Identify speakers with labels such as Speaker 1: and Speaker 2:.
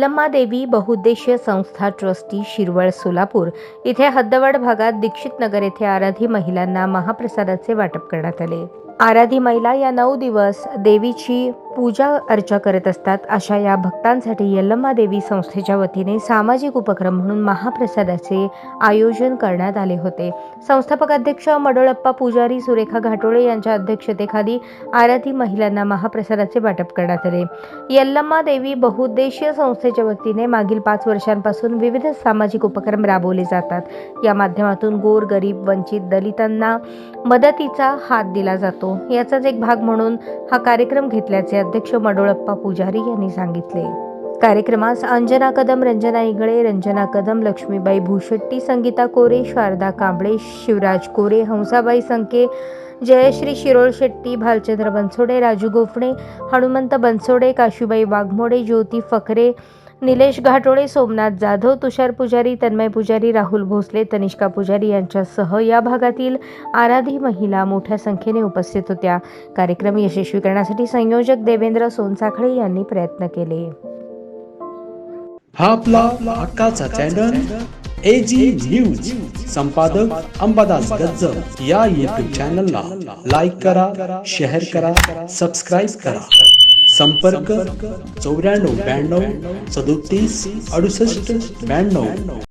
Speaker 1: लम्मा देवी बहुउद्देशीय संस्था ट्रस्टी शिरवळ सोलापूर इथे हद्दवाड भागात दीक्षित नगर येथे आराधी महिलांना महाप्रसादाचे वाटप करण्यात आले. आराधी महिला या नऊ दिवस देवीची पूजा अर्चा करत असतात. अशा या भक्तांसाठी यल्लम्मा देवी संस्थेच्या वतीने सामाजिक उपक्रम म्हणून महाप्रसादाचे आयोजन करण्यात आले होते. संस्थापक अध्यक्ष मडोळप्पा पुजारी सुरेखा घाटोळे यांच्या अध्यक्षतेखाली आराधी महिलांना महाप्रसादाचे वाटप करण्यात आले. यल्लम्मा देवी बहुउद्देशीय संस्थेच्या वतीने मागील पाच वर्षांपासून विविध सामाजिक उपक्रम राबवले जातात. या माध्यमातून गोर गरीब वंचित दलितांना मदतीचा हात दिला जातो. याचाच एक भाग म्हणून हा कार्यक्रम घेतल्याचे अध्यक्ष मडोळप्पा पुजारी यांनी सांगितले. कार्यक्रमास अंजना कदम रंजना इंगळे रंजना कदम लक्ष्मीबाई भूशेट्टी संगीता कोरे शारदा कांबळे शिवराज कोरे हंसाबाई संके जयश्री शिरोळ शेट्टी भालचंद्र बनसोडे राजू गोफणे हनुमंत बनसोडे काशीबाई वाघमोडे ज्योती फकरे निलेश घाटोळे सोमनाथ जाधव तुषार पुजारी तन्मय पुजारी राहुल भोसले तनिष्का पुजारी यांच्यासह या भागातील आराधी महिला मोठ्या संख्येने उपस्थित होत्या. कार्यक्रम यशस्वी करण्यासाठी संयोजक देवेंद्र सोनसाखळे यांनी प्रयत्न केले.
Speaker 2: हा आपला हक्काचा चॅनल एजी न्यूज संपादक अंबादास गज्जर या युट्यूब चॅनलला लाईक करा शेअर करा सबस्क्राईब करा. संपर्क चौऱ्याण्णव ब्याण्णव सदोतीस अडुसष्ट ब्याण्णव.